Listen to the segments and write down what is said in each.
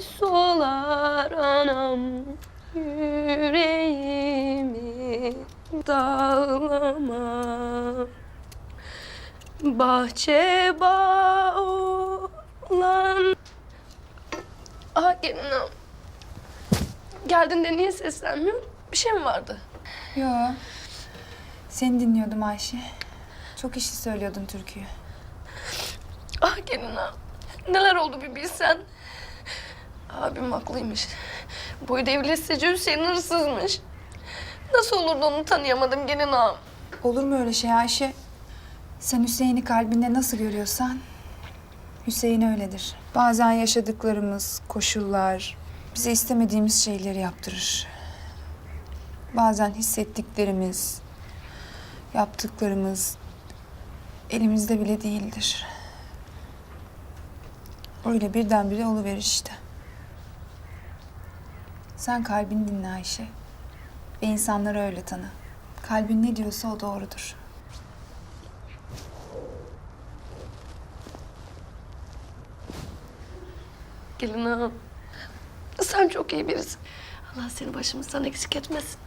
Solar anam yüreğimi dağlama Bahçe bağ olan Ah gelinim Geldin de niye seslenmiyorsun? Bir şey mi vardı? Yo. Seni dinliyordum Ayşe. Çok işi söylüyordun türküyü. Ah gelinim Neler oldu bir bilsen. Abim haklıymış. Boyu devletsece Hüseyin hırsızmış. Nasıl olurdu onu tanıyamadım gelin ağam. Olur mu öyle şey Ayşe? Sen Hüseyin'i kalbinde nasıl görüyorsan Hüseyin öyledir. Bazen yaşadıklarımız, koşullar bize istemediğimiz şeyleri yaptırır. Bazen hissettiklerimiz, yaptıklarımız elimizde bile değildir. Öyle birdenbire oluverir işte. Sen kalbini dinle Ayşe. Ve insanları öyle tanı. Kalbin ne diyorsa o doğrudur. Gelin ağam. Sen çok iyi birisin. Allah seni başımızdan eksik etmesin.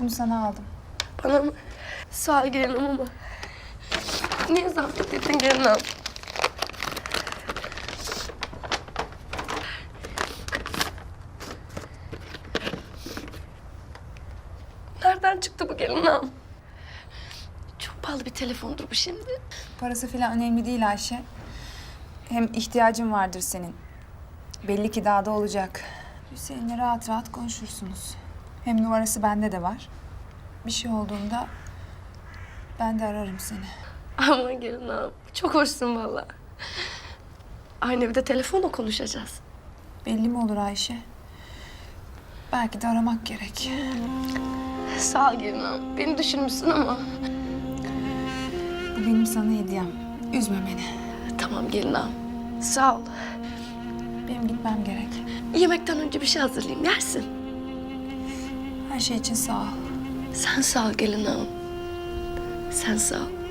Bunu sana aldım. Bana mı? Sağ ol gelinim ama. Niye zapt ettin gelin ağam? Nereden çıktı bu gelin? Çok pahalı bir telefondur bu şimdi. Parası falan önemli değil Ayşe. Hem ihtiyacın vardır senin. Belli ki dağda olacak. Hüseyin'le rahat rahat konuşursunuz. Hem numarası bende de var. Bir şey olduğunda ben de ararım seni. Aman gelin ağam. Çok hoşsun vallahi. Aynı evde telefonla konuşacağız. Belli mi olur Ayşe? Belki de aramak gerek. Sağ ol gelin ağam. Beni düşünmüşsün ama. Bu benim sana hediyem. Üzme beni. Tamam gelin ağam. Sağ ol. Benim gitmem gerek. Yemekten önce bir şey hazırlayayım. Yersin. Her şey için sağ ol. Sen sağ ol gelin ağam. Sen sağ ol.